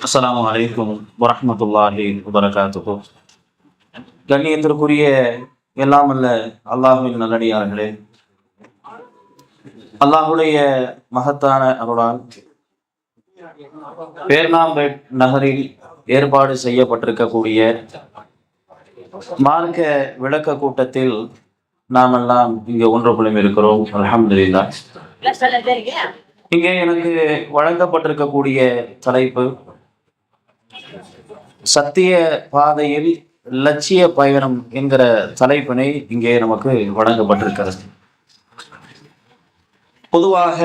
அஸ்ஸலாமு அலைக்கும் வரஹ்மத்துல்லாஹி வபரகாத்துஹு கண்ணியத்திற்குரிய எல்லாம் அல்ல அல்லாஹுவின் நல்லடியார்களே அல்லாஹுடைய மகத்தான அருளால் பேர்னாம்பேட் நகரில் ஏற்பாடு செய்யப்பட்டிருக்கக்கூடிய மார்க்க விளக்க கூட்டத்தில் நாம் எல்லாம் இங்கே ஒன்று புலம் இருக்கிறோம். அல்ஹம்துலில்லாஹ். இங்கே எனக்கு வழங்கப்பட்டிருக்கக்கூடிய தலைப்பு சத்திய பாதையில் லட்சிய பயணம் என்கிற தலைப்பினை இங்கே நமக்கு வழங்கப்பட்டிருக்கிறது. பொதுவாக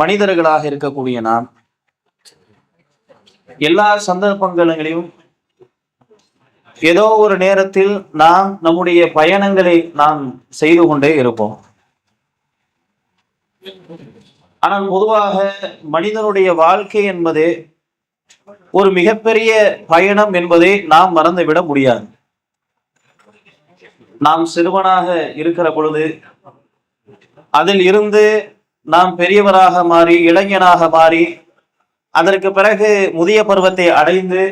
மனிதர்களாக இருக்கக்கூடிய நாம் எல்லா சந்தர்ப்பங்களிலும் ஏதோ ஒரு நேரத்தில் நாம் நம்முடைய பயணங்களை நாம் செய்து கொண்டே இருப்போம். ஆனால் பொதுவாக மனிதனுடைய வாழ்க்கை என்பது ஒரு மிகப்பெரிய பயணம் என்பதை நாம் மறந்துவிட முடியாது. நாம் சிறுவனாக இருக்கிற பொழுது அதில் இருந்து நாம் பெரியவராக மாறி இளைஞனாக மாறி அதற்கு பிறகு முதிய பருவத்தை அடைந்து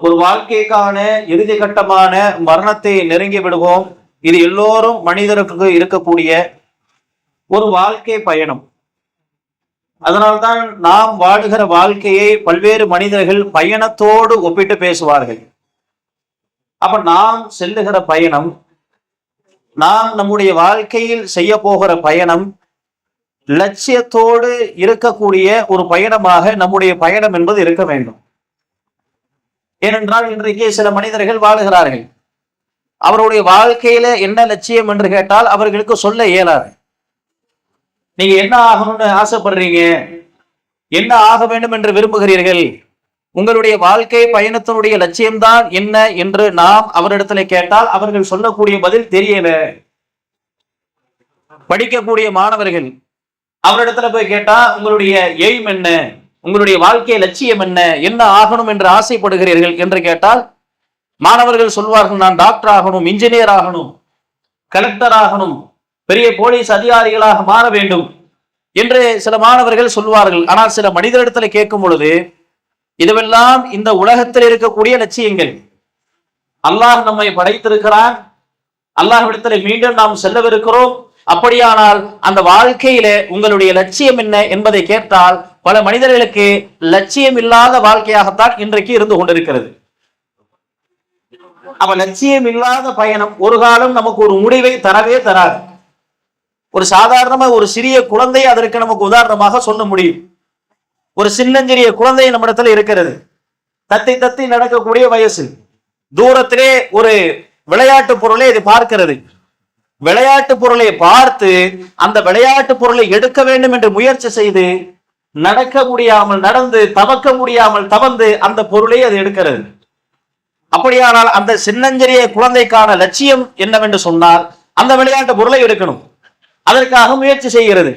ஒரு வாழ்க்கைக்கான இறுதி கட்டமான மரணத்தை நெருங்கி விடுவோம். இது எல்லோரும் மனிதருக்கு இருக்கக்கூடிய ஒரு வாழ்க்கை பயணம். அதனால்தான் நாம் வாழுகிற வாழ்க்கையை பல்வேறு மனிதர்கள் பயணத்தோடு ஒப்பிட்டு பேசுவார்கள். அப்ப நாம் செல்லுகிற பயணம் நாம் நம்முடைய வாழ்க்கையில் செய்ய போகிற பயணம் லட்சியத்தோடு இருக்கக்கூடிய ஒரு பயணமாக நம்முடைய பயணம் என்பது இருக்க வேண்டும். ஏனென்றால் இன்றைக்கு சில மனிதர்கள் வாழுகிறார்கள். அவருடைய வாழ்க்கையில என்ன லட்சியம் என்று கேட்டால் அவர்களுக்கு சொல்ல இயலாது. நீங்க என்ன ஆகணும்னு ஆசைப்படுறீங்க? என்ன ஆக வேண்டும் என்று விரும்புகிறீர்கள்? உங்களுடைய வாழ்க்கை பயணத்தினுடைய லட்சியம்தான் என்ன என்று நாம் அவரிடத்துல கேட்டால் அவர்கள் சொல்லக்கூடிய பதில் தெரியல. படிக்கக்கூடிய மாணவர்கள் அவரிடத்துல போய் கேட்டா உங்களுடைய எய்ம் என்ன? உங்களுடைய வாழ்க்கை லட்சியம் என்ன? என்ன ஆகணும் என்று ஆசைப்படுகிறீர்கள்? என்று கேட்டால் மாணவர்கள் சொல்வார்கள் நான் டாக்டர் ஆகணும் இன்ஜினியர் ஆகணும் கலெக்டர் ஆகணும் பெரிய போலீஸ் அதிகாரிகளாக மாற வேண்டும். என்று சில மாணவர்கள் சொல்வார்கள் ஆனால் சில மனிதரிடத்துல கேட்கும் பொழுது இதுவெல்லாம் இந்த உலகத்தில் இருக்கக்கூடிய லட்சியங்கள். அல்லாஹ் நம்மை படைத்திருக்கிறான். அல்லாஹ்விடத்தில் மீண்டும் நாம் செல்லவிருக்கிறோம். அப்படியானால் அந்த வாழ்க்கையில உங்களுடைய லட்சியம் என்ன என்பதை கேட்டால் பல மனிதர்களுக்கு லட்சியம் இல்லாத வாழ்க்கையாகத்தான் இன்றைக்கு இருந்து கொண்டிருக்கிறது. அப்ப லட்சியம் இல்லாத பயணம் ஒரு காலம் நமக்கு ஒரு முடிவை தரவே தராது. ஒரு சாதாரணமா ஒரு சிறிய குழந்தை அதற்கு நமக்கு உதாரணமாக சொல்ல முடியும். ஒரு சின்னஞ்சிறிய குழந்தை நம்மிடத்துல இருக்கிறது. தத்தி தத்தி நடக்கக்கூடிய வயசு. தூரத்திலே ஒரு விளையாட்டு பொருளை இது பார்க்கிறது. விளையாட்டு பொருளை பார்த்து அந்த விளையாட்டு பொருளை எடுக்க வேண்டும் என்று முயற்சி செய்து நடக்க முடியாமல் நடந்து தவக்க முடியாமல் தவந்து அந்த பொருளை அது எடுக்கிறது. அப்படியானால் அந்த சின்னஞ்சிறிய குழந்தைக்கான லட்சியம் என்னவென்று சொன்னால் அந்த விளையாட்டு பொருளை எடுக்கணும். அதற்காக முயற்சி செய்கிறது.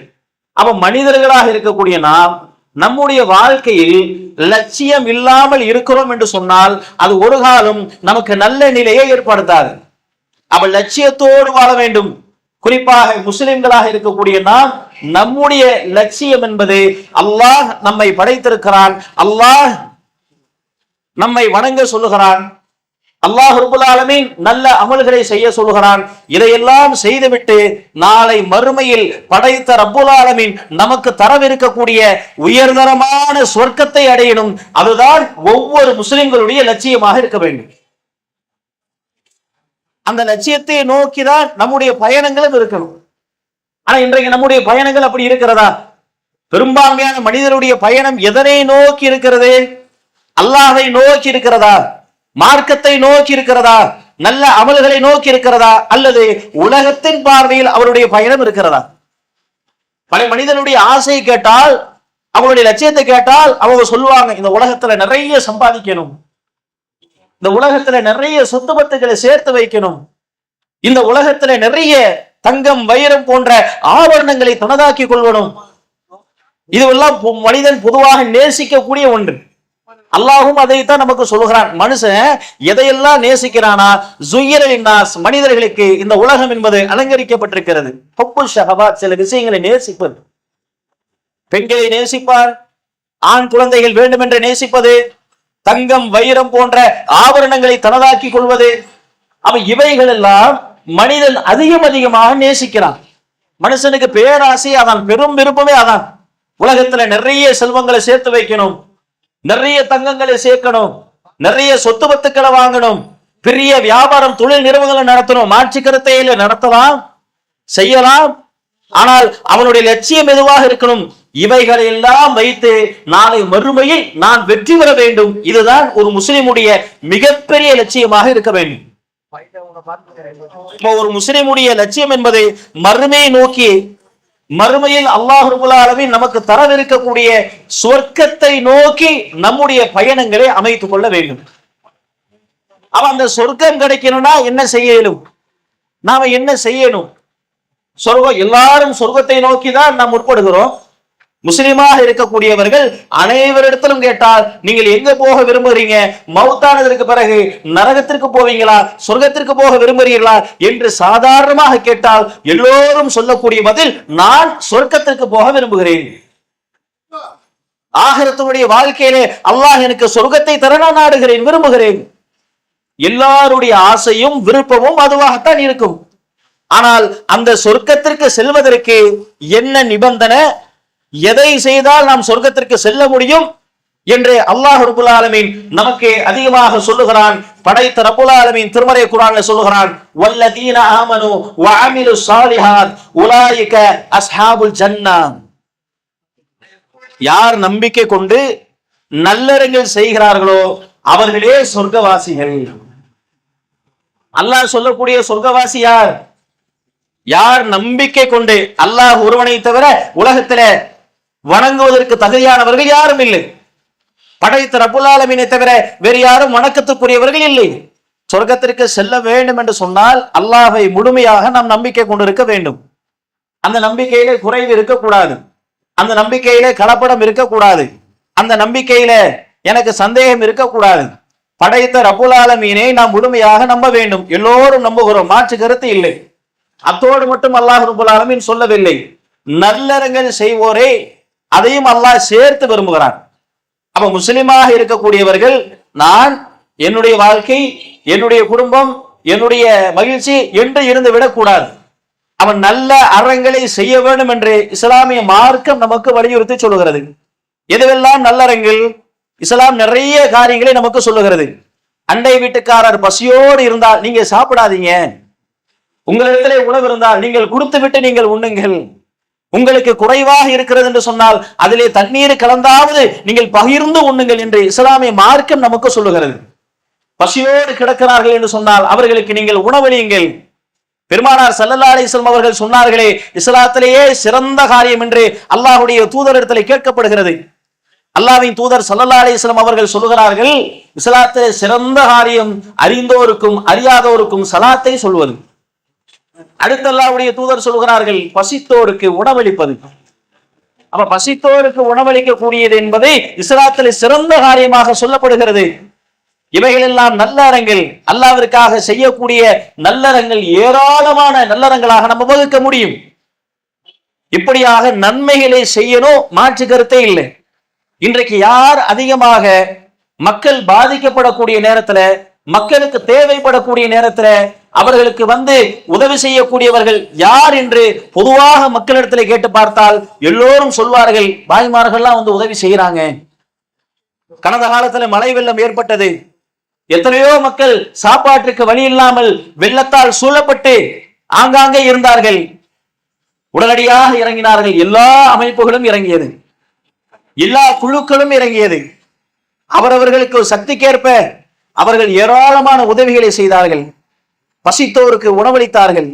அப்ப மனிதர்களாக இருக்கக்கூடிய நாம் நம்முடைய வாழ்க்கையில் லட்சியம் இல்லாமல் இருக்கிறோம் என்று சொன்னால் அது ஒரு காலம் நமக்கு நல்ல நிலையை ஏற்படுத்தாது. அப்ப லட்சியத்தோடு வாழ வேண்டும். குறிப்பாக முஸ்லிம்களாக இருக்கக்கூடிய நாம் நம்முடைய லட்சியம் என்பது அல்லாஹ் நம்மை படைத்திருக்கிறான் அல்லாஹ் நம்மை வணங்க சொல்லுகிறான். அல்லாஹ் ரபுல் நல்ல அமல்களை செய்ய சொல்கிறான் இதையெல்லாம் செய்துவிட்டு நாளை மறுமையில் படைத்த ரப்புல் ஆலமின் நமக்கு தரவிருக்கக்கூடிய உயர்தரமான சொர்க்கத்தை அடையணும். அதுதான் ஒவ்வொரு முஸ்லிம்களுடைய லட்சியமாக இருக்க வேண்டும். அந்த லட்சியத்தை நோக்கிதான் நம்முடைய பயணங்களும் இருக்கணும். ஆனா இன்றைக்கு நம்முடைய பயணங்கள் அப்படி இருக்கிறதா? பெரும்பான்மையான மனிதனுடைய பயணம் எதனை நோக்கி இருக்கிறது? அல்லாஹை நோக்கி இருக்கிறதா? மார்க்கத்தை நோக்கி இருக்கிறதா? நல்ல அமல்களை நோக்கி இருக்கிறதா? அல்லது உலகத்தின் பார்வையில் அவருடைய பயணம் இருக்கிறதா? பல மனிதனுடைய ஆசையை கேட்டால் அவங்களுடைய லட்சியத்தை கேட்டால் அவங்க சொல்லுவாங்க இந்த உலகத்துல நிறைய சம்பாதிக்கணும். இந்த உலகத்துல நிறைய சொத்து பத்துக்களை சேர்த்து வைக்கணும். இந்த உலகத்துல நிறைய தங்கம் வைரம் போன்ற ஆபரணங்களை தனதாக்கி கொள்வனும் இதுவெல்லாம் மனிதன் பொதுவாக நேசிக்கக்கூடிய ஒன்று. அல்லாஹும் அதைத்தான் நமக்கு சொல்லுகிறான். மனுஷன் எதையெல்லாம் நேசிக்கிறானா? ஜுயிரலின்னாஸ் மனிதர்களுக்கு இந்த உலகம் என்பது அலங்கரிக்கப்பட்டிருக்கிறது. பப்பு ஷஹபா சில விஷயங்களை நேசிப்பது. பெண்களை நேசிப்பார். ஆண் குழந்தைகள் வேண்டும் என்று நேசிப்பது. தங்கம் வைரம் போன்ற ஆபரணங்களை தனதாக்கி கொள்வது. அவன் இவைகள் எல்லாம் மனிதன் அதிகம் அதிகமாக நேசிக்கிறான். மனுஷனுக்கு பேராசை அதான் பெரும் விருப்பமே அதான். உலகத்துல நிறைய செல்வங்களை சேர்த்து வைக்கணும். நிறைய தங்கங்களை சேர்க்கணும். நிறைய சொத்து பத்துக்களை வாங்கணும். பெரிய வியாபாரம் தொழில் நிறுவனங்களை நடத்தணும். மாட்சி கருத்தையில நடத்தலாம் செய்யலாம். ஆனால் அவனுடைய லட்சியம் எதுவாக இருக்கணும்? இவைகளை எல்லாம் வைத்து நாளை மறுமையில் நான் வெற்றி பெற வேண்டும். இதுதான் ஒரு முஸ்லிமுடைய மிகப்பெரிய லட்சியமாக இருக்க வேண்டும். ஒரு முஸ்லிமுடைய லட்சியம் என்பது மறுமையை நோக்கி மறுமையில் அல்லாஹ் ரபுல் நமக்கு தரவிருக்கக்கூடிய சொர்க்கத்தை நோக்கி நம்முடைய பயணங்களை அமைத்துக் கொள்ள வேண்டும். அவன் அந்த சொர்க்கம் கிடைக்கணும்னா என்ன செய்யணும் நாம என்ன செய்யணும்? சொர்க்கம் எல்லாரும் சொர்க்கத்தை நோக்கி தான் நாம் முற்படுகிறோம் முஸ்லிமாக இருக்கக்கூடியவர்கள் அனைவரிடத்திலும் கேட்டால் நீங்கள் எங்க போக விரும்புகிறீங்க மவுத்தானதற்கு பிறகு நரகத்திற்கு போவீங்களா? சொர்க்கத்திற்கு போக விரும்புகிறீர்களா என்று சாதாரணமாக கேட்டால் எல்லோரும் சொல்லக்கூடிய பதில் நான் சொர்க்கத்திற்கு போக விரும்புகிறேன். ஆகரத்தினுடைய வாழ்க்கையிலே அல்லாஹ் எனக்கு சொர்க்கத்தை தர நான் நாடுகிறேன் விரும்புகிறேன். எல்லாருடைய ஆசையும் விருப்பமும் அதுவாகத்தான் இருக்கும். ஆனால் அந்த சொர்க்கத்திற்கு செல்வதற்கு என்ன நிபந்தனை? எதை செய்தால் நாம் சொர்க்கத்திற்கு செல்ல முடியும் என்று அல்லாஹ் ரபுல் ஆலமீன் நமக்கு அதிகமாக சொல்லுகிறான். படைத்த ரபுல் ஆலமீன் திருமறை குரான்ல சொல்லுகிறான். வல்லதீன ஆமனு வஅமிலு சாலிஹாத் உலாயிக அஸ்ஹாபுல் ஜன்னா. யார் நம்பிக்கை கொண்டு நல்லறங்கள் செய்கிறார்களோ அவர்களே சொர்க்கவாசிகள். அல்லாஹ் சொல்லக்கூடிய சொர்க்கவாசி யார்? யார் நம்பிக்கை கொண்டு? அல்லாஹ் ஒருவனை தவிர உலகத்துல வணங்குவதற்கு தகுதியானவர்கள் யாரும் இல்லை. படைத்த ரபுல்லாலமீனை தவிர வேறு யாரும் வணக்கத்துக்குரியவர்கள் இல்லை. சொர்க்கத்திற்கு செல்ல வேண்டும் என்று சொன்னால் அல்லாஹை முழுமையாக நாம் நம்பிக்கை கொண்டிருக்க வேண்டும். அந்த நம்பிக்கையிலே குறைவு இருக்கக்கூடாது. அந்த நம்பிக்கையிலே கலப்படம் இருக்கக்கூடாது. அந்த நம்பிக்கையில எனக்கு சந்தேகம் இருக்கக்கூடாது. படைத்த ரபுலாலமீனை நாம் முழுமையாக நம்ப வேண்டும். எல்லோரும் நம்புகிறோம். மாற்று கருத்து இல்லை. அத்தோடு மட்டும் அல்லாஹ் ரபுல் ஆலமீன் சொல்லவில்லை. நல்லறங்கள் செய்வோரே. அதையும் அல்லாஹ் சேர்த்து விரும்புகிறான். அப்ப முஸ்லிமாக இருக்கக்கூடியவர்கள் நான் என்னுடைய வாழ்க்கை என்னுடைய குடும்பம் என்னுடைய மகிழ்ச்சி என்று இருந்து விடக்கூடாது. அவன் நல்ல அறங்களை செய்ய வேண்டும் என்று இஸ்லாமிய மார்க்கம் நமக்கு வலியுறுத்தி சொல்லுகிறது. எதுவெல்லாம் நல்லறங்கள்? இஸ்லாம் நிறைய காரியங்களை நமக்கு சொல்லுகிறது. அண்டை வீட்டுக்காரர் பசியோடு இருந்தால் நீங்க சாப்பிடாதீங்க. உங்களிடத்திலே உணவு இருந்தால் நீங்கள் கொடுத்து விட்டு நீங்கள் உண்ணுங்கள். உங்களுக்கு குறைவாக இருக்கிறது என்று சொன்னால் அதிலே தண்ணீர் கலந்தாவது நீங்கள் பகிர்ந்து உண்ணுங்கள் என்று இஸ்லாமிய மார்க்கம் நமக்கு சொல்லுகிறது. பசியோடு கிடக்கிறார்கள் என்று சொன்னால் அவர்களுக்கு நீங்கள் உணவளியுங்கள். பெருமானார் சல்லல்லா அலிஸ்லம் அவர்கள் சொன்னார்களே இஸ்லாத்திலேயே சிறந்த காரியம் என்று அல்லாஹுடைய தூதரிடத்தில் கேட்கப்படுகிறது. அல்லாவின் தூதர் சல்லல்லா அலிஸ்லம் அவர்கள் சொல்லுகிறார்கள் இஸ்லாத்திலே சிறந்த காரியம் அறிந்தோருக்கும் அறியாதோருக்கும் சலாத்தை சொல்வது. அடுத்தல்லாவுடைய தூதர் சொல்கிறார்கள் பசித்தோருக்கு உணவளிப்பது. அப்ப பசித்தோருக்கு உணவளிக்க கூடியது என்பதை இஸ்லாத்தில் சிறந்த காரியமாக சொல்லப்படுகிறது. இவைகளெல்லாம் நல்லறங்கள் அல்லாவிற்காக செய்யக்கூடிய நல்லறங்கள் ஏராளமான நல்லறங்களாக நம்ம வகுக்க முடியும். இப்படியாக நன்மைகளை செய்யணும் மாற்று கருத்தே இல்லை. இன்றைக்கு யார் அதிகமாக மக்கள் பாதிக்கப்படக்கூடிய நேரத்துல மக்களுக்கு தேவைப்படக்கூடிய நேரத்துல அவர்களுக்கு வந்து உதவி செய்யக்கூடியவர்கள் யார் என்று பொதுவாக மக்களிடத்தில் கேட்டு பார்த்தால் எல்லோரும் சொல்வார்கள் பாய்மார்கள்லாம் வந்து உதவி செய்யறாங்க கடந்த காலத்துல மழை வெள்ளம் ஏற்பட்டது. எத்தனையோ மக்கள் சாப்பாட்டுக்கு வழி இல்லாமல் வெள்ளத்தால் சூழப்பட்டு ஆங்காங்கே இருந்தார்கள். உடனடியாக இறங்கினார்கள். எல்லா அமைப்புகளும் இறங்கியது. எல்லா குழுக்களும் இறங்கியது. அவரவர்களுக்கு சக்திக்கேற்ப அவர்கள் ஏராளமான உதவிகளை செய்தார்கள். பசித்தோருக்கு உணவளித்தார்கள்.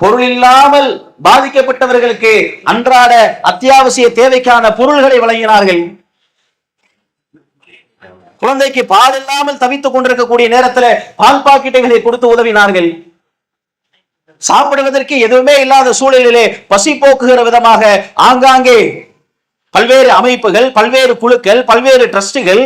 பொருள் இல்லாமல் பாதிக்கப்பட்டவர்களுக்கு அன்றாட அத்தியாவசிய தேவைக்கான பொருள்களை வழங்கினார்கள். குழந்தைக்கு பால் இல்லாமல் தவித்துக் கொண்டிருக்கக்கூடிய நேரத்துல பால் பாக்கெட்டுகளை கொடுத்து உதவினார்கள். சாப்பிடுவதற்கு எதுவுமே இல்லாத சூழலிலே பசி போக்குகிற விதமாக ஆங்காங்கே பல்வேறு அமைப்புகள் பல்வேறு குழுக்கள் பல்வேறு டிரஸ்டுகள்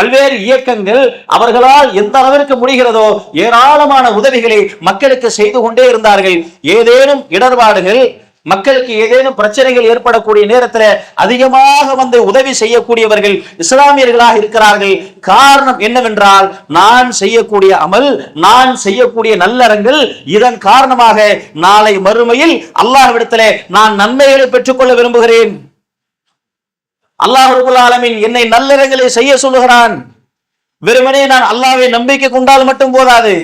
பல்வேறு இயக்கங்கள் அவர்களால் எந்த அளவிற்கு முடிகிறதோ ஏராளமான உதவிகளை மக்களுக்கு செய்து கொண்டே இருந்தார்கள். ஏதேனும் இடர்பாடுகள் மக்களுக்கு ஏதேனும் பிரச்சனைகள் ஏற்படக்கூடிய நேரத்தில் அதிகமாக வந்து உதவி செய்யக்கூடியவர்கள் இஸ்லாமியர்களாக இருக்கிறார்கள். காரணம் என்னவென்றால் நான் செய்யக்கூடிய அமல் நான் செய்யக்கூடிய நல்லறங்கள் இதன் காரணமாக நாளை மறுமையில் அல்லாஹ்விடத்தில் நான் நன்மைகளை பெற்றுக்கொள்ள விரும்புகிறேன். அல்லாஹ் ஆலமின் என்னை நல்லறங்களை செய்ய சொல்லுகிறான். வெறுமனே நான் அல்லாவை நம்பிக்கை கொண்டால் மட்டும் போதாது.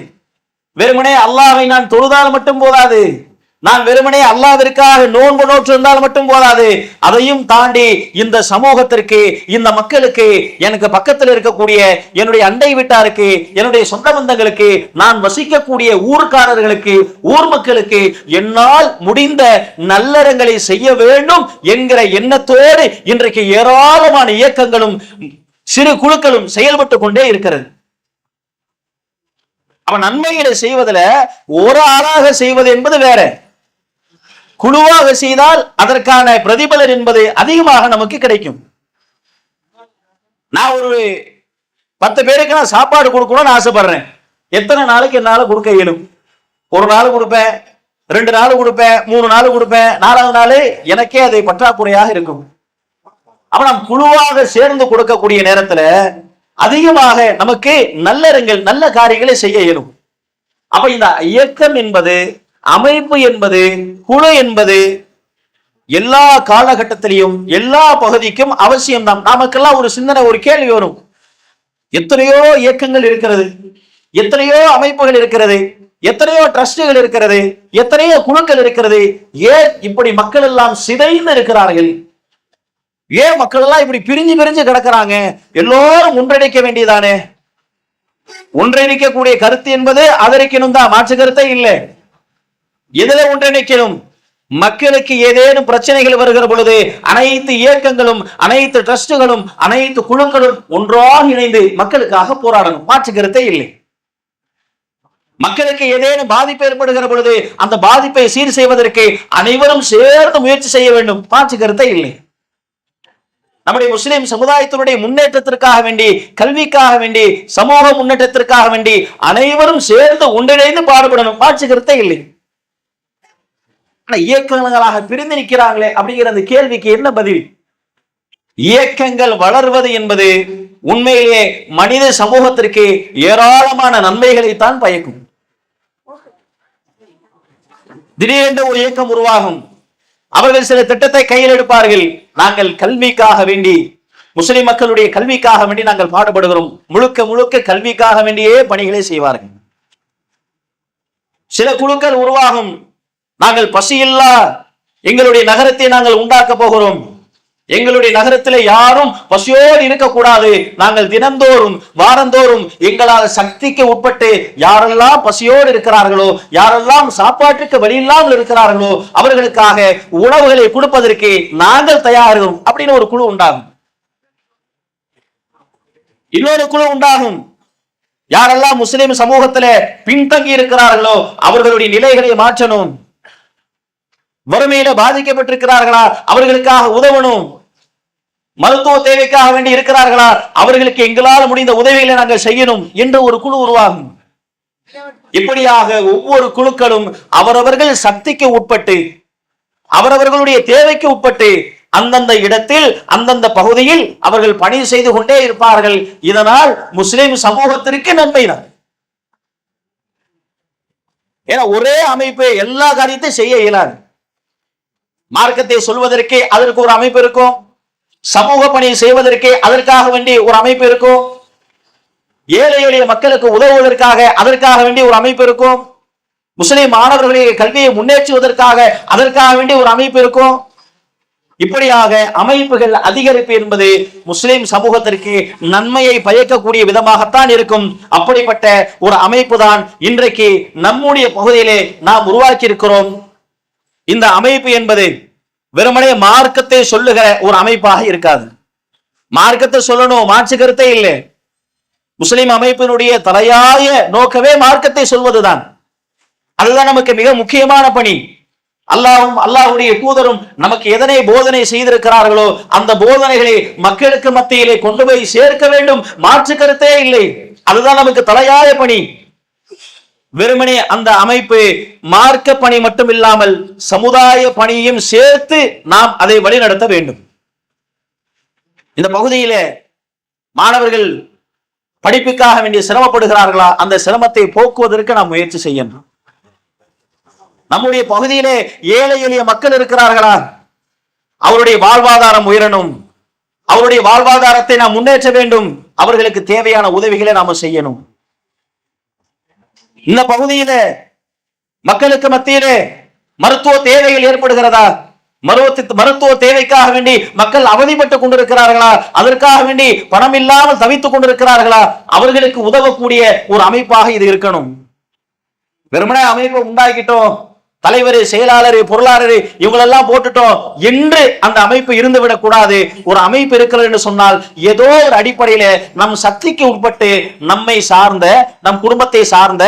வெறுமனே அல்லாவை நான் தொழுதால் மட்டும் போதாது. நான் வெறுமனே அல்லாவிற்காக நோன்பு நோற்று இருந்தால் மட்டும் போதாது. அதையும் தாண்டி இந்த சமூகத்திற்கு இந்த மக்களுக்கு எனக்கு பக்கத்தில் இருக்கக்கூடிய என்னுடைய அண்டை வீட்டாருக்கு என்னுடைய சொந்த பந்தங்களுக்கு நான் வசிக்கக்கூடிய ஊர்க்காரர்களுக்கு ஊர் மக்களுக்கு என்னால் முடிந்த நல்லறங்களை செய்ய வேண்டும் என்கிற எண்ணத்தோடு இன்றைக்கு ஏராளமான இயக்கங்களும் சிறு குழுக்களும் செயல்பட்டு கொண்டே இருக்கிறது. அவன் நன்மைகளை செய்வதில் ஒரு ஆளாக செய்வது என்பது வேற. குழுவாக செய்தால் அதற்கான பிரதிபலன் என்பது அதிகமாக நமக்கு கிடைக்கும். நான் ஒரு பத்து பேருக்கு நான் சாப்பாடு கொடுக்கணும்னு ஆசைப்படுறேன். எத்தனை நாளைக்கு என்னால கொடுக்க இயலும்? ஒரு நாள் கொடுப்பேன் ரெண்டு நாள் கொடுப்பேன் மூணு நாள் கொடுப்பேன் நாலாவது நாள் எனக்கே அதை பற்றாக்குறையாக இருக்கும். அப்ப நாம் குழுவாக சேர்ந்து கொடுக்கக்கூடிய நேரத்துல அதிகமாக நமக்கு நல்லறங்கள் நல்ல காரியங்களை செய்ய இயலும். அப்ப இந்த இயக்கம் என்பது அமைப்பு என்பது குழு என்பது எல்லா காலகட்டத்திலையும் எல்லா பகுதிக்கும் அவசியம் தான் நமக்கெல்லாம் ஒரு சிந்தனை ஒரு கேள்வி வரும். எத்தனையோ இயக்கங்கள் இருக்கிறது எத்தனையோ அமைப்புகள் இருக்கிறது எத்தனையோ ட்ரஸ்டுகள் இருக்கிறது எத்தனையோ குழுக்கள் இருக்கிறது. ஏன் இப்படி மக்கள் எல்லாம் சிதைந்து இருக்கிறார்கள்? ஏன் மக்கள் எல்லாம் இப்படி பிரிஞ்சு பிரிஞ்சு கிடக்கிறாங்க? எல்லோரும் ஒன்றிணைக்க வேண்டியதானே? ஒன்றிணைக்கக்கூடிய கருத்து என்பது அதற்கினும் தான் மாற்று கருத்தே இல்லை. எதில ஒன்றிணைக்கணும் மக்களுக்கு ஏதேனும் பிரச்சனைகள் வருகிற பொழுது அனைத்து இயக்கங்களும் அனைத்து டிரஸ்டுகளும் அனைத்து குழுக்களும் ஒன்றாக இணைந்து மக்களுக்காக போராடணும். மாற்று இல்லை. மக்களுக்கு ஏதேனும் பாதிப்பு ஏற்படுகிற பொழுது அந்த பாதிப்பை சீர் செய்வதற்கு அனைவரும் சேர்ந்து முயற்சி செய்ய வேண்டும். மாற்று இல்லை. நம்முடைய முஸ்லிம் சமுதாயத்தினுடைய முன்னேற்றத்திற்காக வேண்டி கல்விக்காக வேண்டி சமூக முன்னேற்றத்திற்காக வேண்டி அனைவரும் சேர்ந்து ஒன்றிணைந்து பாடுபடணும். மாற்று இல்லை. ஆனா இயக்கங்களாக பிரிந்து நிற்கிறாங்களே அப்படிங்கிற அந்த கேள்விக்கு என்ன பதில்? இயக்கங்கள் வளர்வது என்பது உண்மையிலே மனித சமூகத்திற்கு ஏராளமான நன்மைகளைத்தான் பயக்கும். திடீரென்று ஒரு இயக்கம் உருவாகும். அவர்கள் சில திட்டத்தை கையில் எடுப்பார்கள். நாங்கள் கல்விக்காக வேண்டி முஸ்லிம் மக்களுடைய கல்விக்காக வேண்டி நாங்கள் பாடுபடுகிறோம். முழுக்க முழுக்க கல்விக்காக வேண்டியே பணிகளை செய்வார்கள். சில குழுக்கள் உருவாகும். நாங்கள் பசியில்லா. எங்களுடைய நகரத்தை நாங்கள் உண்டாக்க போகிறோம். எங்களுடைய நகரத்தில் யாரும் பசியோடு இருக்கக்கூடாது. நாங்கள் தினந்தோறும் வாரந்தோறும் எங்களால் சக்திக்கு உட்பட்டு யாரெல்லாம் பசியோடு இருக்கிறார்களோ யாரெல்லாம் சாப்பாட்டுக்கு வழி இல்லாமல் இருக்கிறார்களோ அவர்களுக்காக உணவுகளை கொடுப்பதற்கு நாங்கள் தயாரும் அப்படின்னு ஒரு குழு உண்டாகும். இன்னொரு குழு உண்டாகும். யாரெல்லாம் முஸ்லிம் சமூகத்தில் பின்தங்கி இருக்கிறார்களோ அவர்களுடைய நிலைகளை மாற்றணும். வறுமையில பாதிக்கப்பட்டிருக்கிறார்களா? அவர்களுக்காக உதவணும். மருத்துவ தேவைக்காக வேண்டி இருக்கிறார்களா? அவர்களுக்கு எங்களால் முடிந்த உதவிகளை நாங்கள் செய்யணும் என்று ஒரு குழு உருவாகும். இப்படியாக ஒவ்வொரு குழுக்களும் அவரவர்கள் சக்திக்கு உட்பட்டு அவரவர்களுடைய தேவைக்கு உட்பட்டு அந்தந்த இடத்தில் அந்தந்த பகுதியில் அவர்கள் பணி செய்து கொண்டே இருப்பார்கள். இதனால் முஸ்லிம் சமூகத்திற்கு நன்மை தான். ஏன்னா ஒரே அமைப்பு எல்லா காரியத்தையும் செய்ய இயலாது. மார்க்கத்தை சொல்வதற்கே அதற்கு ஒரு அமைப்பு இருக்கும். சமூக பணி செய்வதற்கே அதற்காக வேண்டி ஒரு அமைப்பு இருக்கும். ஏழை எளிய மக்களுக்கு உதவுவதற்காக அதற்காக வேண்டி ஒரு அமைப்பு இருக்கும். முஸ்லிம் மாணவர்களுடைய கல்வியை முன்னேற்றுவதற்காக அதற்காக வேண்டி ஒரு அமைப்பு இருக்கும். இப்படியாக அமைப்புகள் அதிகரிப்பு என்பது முஸ்லிம் சமூகத்திற்கு நன்மையை பயக்கக்கூடிய விதமாகத்தான் இருக்கும். அப்படிப்பட்ட ஒரு அமைப்பு தான் இன்றைக்கு நம்முடைய பகுதியிலே நாம் உருவாக்கி இருக்கிறோம் இந்த அமைப்பு என்பது வெறுமனே மார்க்கத்தை சொல்லுகிற ஒரு அமைப்பாக இருக்காது. மார்க்கத்தை சொல்லணும் மாற்று கருத்தே இல்லை. முஸ்லிம் அமைப்பினுடைய தலையாய நோக்கமே மார்க்கத்தை சொல்வதுதான். அதுதான் நமக்கு மிக முக்கியமான பணி. அல்லாஹும் அல்லாஹுடைய தூதரும் நமக்கு எதனை போதனை செய்திருக்கிறார்களோ அந்த போதனைகளை மக்களுக்கு மத்தியிலே கொண்டு போய் சேர்க்க வேண்டும். மாற்று கருத்தே இல்லை. அதுதான் நமக்கு தலையாய பணி. வெறுமனே அந்த அமைப்பு மார்க்க பணி மட்டும் இல்லாமல் சமுதாய பணியும் சேர்த்து நாம் அதை வழிநடத்த வேண்டும். இந்த பகுதியில மாணவர்கள் படிப்புக்காக வேண்டிய சிரமப்படுகிறார்களா? அந்த சிரமத்தை போக்குவதற்கு நாம் முயற்சி செய்யணும். நம்முடைய பகுதியிலே ஏழை எளிய மக்கள் இருக்கிறார்களா? அவருடைய வாழ்வாதாரம் உயரணும். அவருடைய வாழ்வாதாரத்தை நாம் முன்னேற்ற வேண்டும். அவர்களுக்கு தேவையான உதவிகளை நாம செய்யணும். இந்த பகுதியில மக்களுக்கு மத்தியிலே மருத்துவ தேவைகள் ஏற்படுகிறதா? மருத்துவ மருத்துவ தேவைக்காக வேண்டி மக்கள் அவதிப்பட்டுக் கொண்டிருக்கிறார்களா? அதற்காக வேண்டி பணம் இல்லாமல் தவித்துக் கொண்டிருக்கிறார்களா? அவர்களுக்கு உதவக்கூடிய ஒரு அமைப்பாக இது இருக்கணும். வெறுமனே அமைப்பை உண்டாக்கிட்டோம். தலைவர் செயலாளர் பொருளாளர் இவங்களெல்லாம் போட்டுட்டோம். என்று அந்த அமைப்பு இருந்து விடக்கூடாது ஒரு அமைப்பு இருக்கிறது என்று சொன்னால் ஏதோ ஒரு அடிப்படையில நம் சக்திக்கு உட்பட்டு நம்மை சார்ந்த நம் குடும்பத்தை சார்ந்த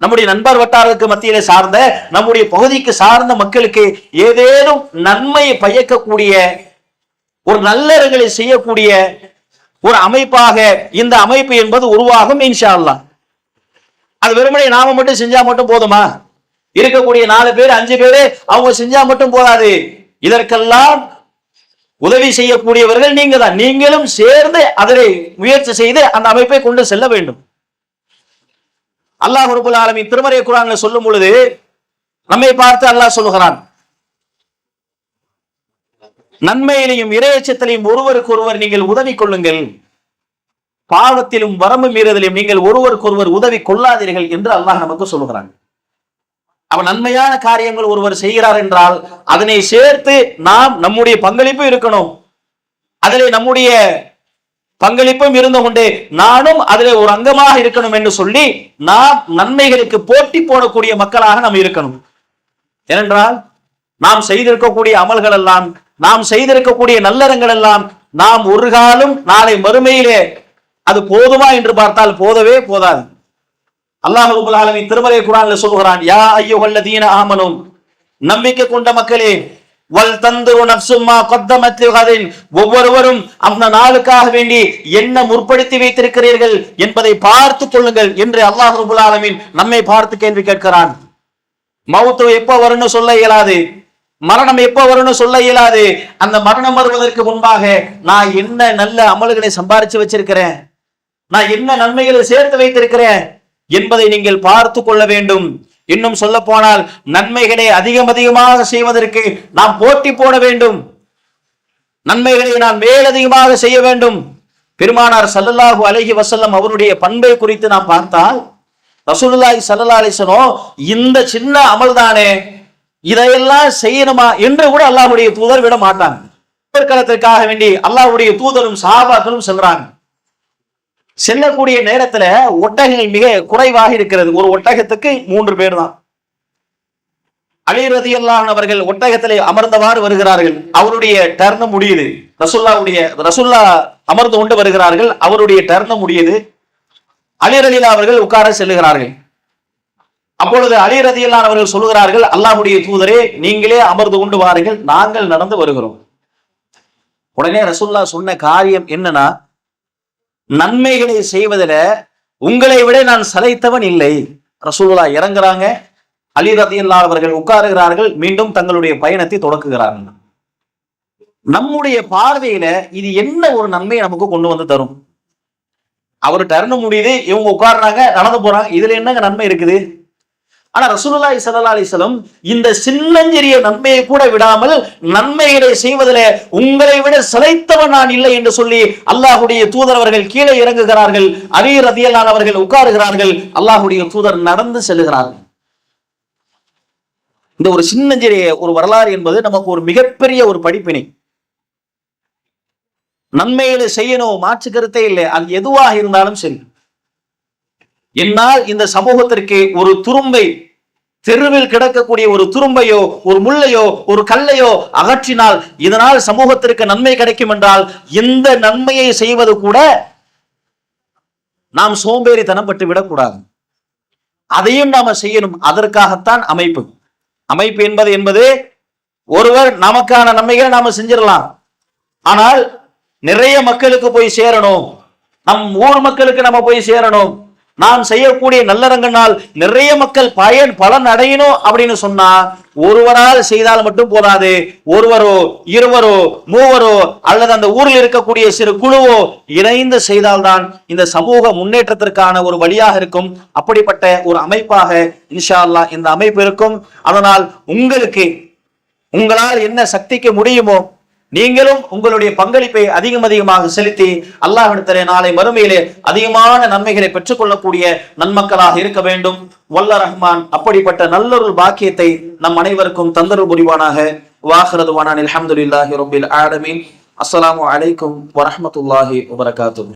நம்முடைய நண்பர் வட்டாரத்துக்கு மத்தியில சார்ந்த நம்முடைய பகுதிக்கு சார்ந்த மக்களுக்கு ஏதேனும் நன்மையை பயக்கக்கூடிய ஒரு நல்லறங்களை செய்யக்கூடிய ஒரு அமைப்பாக இந்த அமைப்பு என்பது உருவாகும் இன்ஷா அல்லாஹ் அது வெறுமனை நாம மட்டும் செஞ்சா மட்டும் போதுமா? இருக்கக்கூடிய நாலு பேர் அஞ்சு பேரு அவங்க செஞ்சா மட்டும் போதாது. இதற்கெல்லாம் உதவி செய்யக்கூடியவர்கள் நீங்க தான் நீங்களும் சேர்ந்து அதனை முயற்சி செய்து அந்த அமைப்பை கொண்டு செல்ல வேண்டும். அல்லாஹ் ரபுல் ஆலமின் திருமறை குரான்ல சொல்லும் பொழுது நம்மை பார்த்து அல்லாஹ் சொல்லுகிறான். நன்மையிலையும் இரையச்சத்திலையும் ஒருவருக்கு ஒருவர் நீங்கள் உதவி கொள்ளுங்கள். பாவத்திலும் வரம்பு மீறுதலையும் நீங்கள் ஒருவருக்கொருவர் உதவி கொள்ளாதீர்கள் என்று அல்லாஹ் நமக்கு சொல்லுகிறாங்க அவன் நன்மையான காரியங்கள் ஒருவர் செய்கிறார் என்றால் அதனை சேர்த்து நாம் நம்முடைய பங்களிப்பு இருக்கணும். அதிலே நம்முடைய பங்களிப்பும் இருந்து கொண்டு நானும் அதிலே ஒரு அங்கமாக இருக்கணும் என்று சொல்லி நாம் நன்மைகளுக்கு போட்டி போடக்கூடிய மக்களாக நாம் இருக்கணும். ஏனென்றால் நாம் செய்திருக்கக்கூடிய அமல்கள் எல்லாம் நாம் செய்திருக்கக்கூடிய நல்லறங்கள் எல்லாம் நாம் ஒரு காலம் நாளை மறுமையிலே அது போதுமா என்று பார்த்தால் போதவே போதாது. அல்லாஹ் ரபுல் திருமலை குரான்ல சொல்கிறான் யா ஐயுகல்லதீன ஆமனும் நம்பிக்கை கொண்ட மக்களே வல் தந்துரு நப்சும்மா கொத்தமத்து ஒவ்வொருவரும் அந்த நாளுக்காக வேண்டி என்ன முற்படுத்தி வைத்திருக்கிறீர்கள் என்பதை பார்த்து கொள்ளுங்கள் என்று அல்லாஹ் ரபுல் நம்மை பார்த்து கேள்வி கேட்கிறான். மவுத்து எப்ப வரும்னு சொல்ல இயலாது. மரணம் எப்ப வரும்னு சொல்ல இயலாது. அந்த மரணம் வருவதற்கு முன்பாக நான் என்ன நல்ல அமல்களை சம்பாரிச்சு வச்சிருக்கிறேன்? நான் என்ன நன்மைகளை சேர்த்து வைத்திருக்கிறேன்? என்பதை நீங்கள் பார்த்து கொள்ள வேண்டும். இன்னும் சொல்ல போனால் நன்மைகளை அதிகம் அதிகமாக செய்வதற்கு நாம் போட்டி போட வேண்டும். நன்மைகளை நான் மேலதிகமாக செய்ய வேண்டும். பெருமானார் சல்லல்லாஹு அலஹி வசல்லம் அவருடைய பண்பை குறித்து நாம் பார்த்தால் ரசூலுல்லாஹி சல்லா அலிசனோ இந்த சின்ன அமல் தானே இதையெல்லாம் செய்யணுமா? என்று கூட அல்லாஹுடைய தூதர் விட மாட்டாங்க போர்க்களத்திற்காக வேண்டி அல்லாஹுடைய தூதரும் சாபாக்களும் செல்றாங்க. செல்லக்கூடிய நேரத்துல ஒட்டகங்கள் மிக குறைவாக இருக்கிறது. ஒரு ஒட்டகத்துக்கு மூன்று பேர் தான் அலி அவர்கள் ஒட்டகத்திலே அமர்ந்தவாறு வருகிறார்கள். அவருடைய டர்ன் முடியுது. ரசுல்லாவுடைய ரசுல்லா அமர்ந்து கொண்டு வருகிறார்கள். அவருடைய டர்ன் முடியுது. அலி அவர்கள் உட்கார செல்லுகிறார்கள். அப்பொழுது அலிரதியல்லான் அவர்கள் சொல்லுகிறார்கள் அல்லாஹுடைய தூதரே நீங்களே அமர்ந்து கொண்டு வாருங்கள். நாங்கள் நடந்து வருகிறோம். உடனே ரசுல்லா சொன்ன காரியம் என்னன்னா நன்மைகளை செய்வதில் உங்களை விட நான் சதைத்தவன் இல்லை. ரசூலுல்லா இறங்குறாங்க. அலி ரத்தியல்லா அவர்கள் உட்காருகிறார்கள். மீண்டும் தங்களுடைய பயணத்தை தொடக்குகிறார்கள். நம்முடைய பார்வையில இது என்ன ஒரு நன்மையை நமக்கு கொண்டு வந்து தரும்? அவர் டர்னு முடியுது இவங்க உட்காடுறாங்க நடந்து போறாங்க. இதுல என்னங்க நன்மை இருக்குது? ஆனா ரசூலுல்லாய் சல்லா அலிஸ்லம் இந்த சின்னஞ்சிறிய நன்மையை கூட விடாமல் நன்மைகளை செய்வதில் உங்களை விட சிலைத்தவன் நான் இல்லை என்று சொல்லி அல்லாஹுடைய தூதர் அவர்கள் கீழே இறங்குகிறார்கள். அலி ரதியல்லான் அவர்கள் உட்காருகிறார்கள். அல்லாஹுடைய தூதர் நடந்து செல்லுகிறார்கள் இந்த ஒரு சின்னஞ்சிறிய ஒரு வரலாறு என்பது நமக்கு ஒரு மிகப்பெரிய ஒரு படிப்பினை. நன்மைகளை செய்யணும் மாற்று கருத்தே இல்லை. அது எதுவாக இருந்தாலும் சரி. என்னால் இந்த சமூகத்திற்கு ஒரு துரும்பை தெருவில் கிடக்கக்கூடிய ஒரு துரும்பையோ ஒரு முள்ளையோ ஒரு கல்லையோ அகற்றினால் இதனால் சமூகத்திற்கு நன்மை கிடைக்கும் என்றால் இந்த நன்மையை செய்வது கூட நாம் சோம்பேறித்தனம் பட்டு விடக்கூடாது. அதையும் நாம செய்யணும். அதற்காகத்தான் அமைப்பு. அமைப்பு என்பது என்பது ஒருவர் நமக்கான நன்மைகளை நாம செஞ்சிடலாம். ஆனால் நிறைய மக்களுக்கு போய் சேரணும். நம் ஊர் மக்களுக்கு நம்ம போய் சேரணும். நாம் செய்யக்கூடிய நல்லறங்கனால் நிறைய மக்கள் பயன் பலன் அடையணும் அப்படின்னு சொன்னா ஒருவரால் செய்தால் மட்டும் போதாது. ஒருவரோ இருவரோ மூவரோ அல்லது அந்த ஊரில் இருக்கக்கூடிய சிறு குழுவோ இணைந்து செய்தால்தான் இந்த சமூக முன்னேற்றத்திற்கான ஒரு வழியாக இருக்கும். அப்படிப்பட்ட ஒரு அமைப்பாக இன்ஷா அல்லாஹ் இந்த அமைப்பு இருக்கும். அதனால் உங்களுக்கு உங்களால் என்ன சக்திக்கு முடியுமோ நீங்களும் உங்களுடைய பங்களிப்பை அதிகம் அதிகமாக செலுத்தி அல்லாஹிடத்திலே நாளை மறுமையிலே அதிகமான நன்மைகளை பெற்றுக்கொள்ளக்கூடிய நன்மக்களாக இருக்க வேண்டும். வல்ல ரஹ்மான் அப்படிப்பட்ட நல்லொரு பாக்கியத்தை நம் அனைவருக்கும் தந்தருள் புரிவானாக. வாஹரது வானான் அல்ஹம்துலில்லாஹி ரொம்பில் ஆலமீன். அஸ்லாம் அலைக்கும் வரமத்துல்லாஹி வபரகாத்து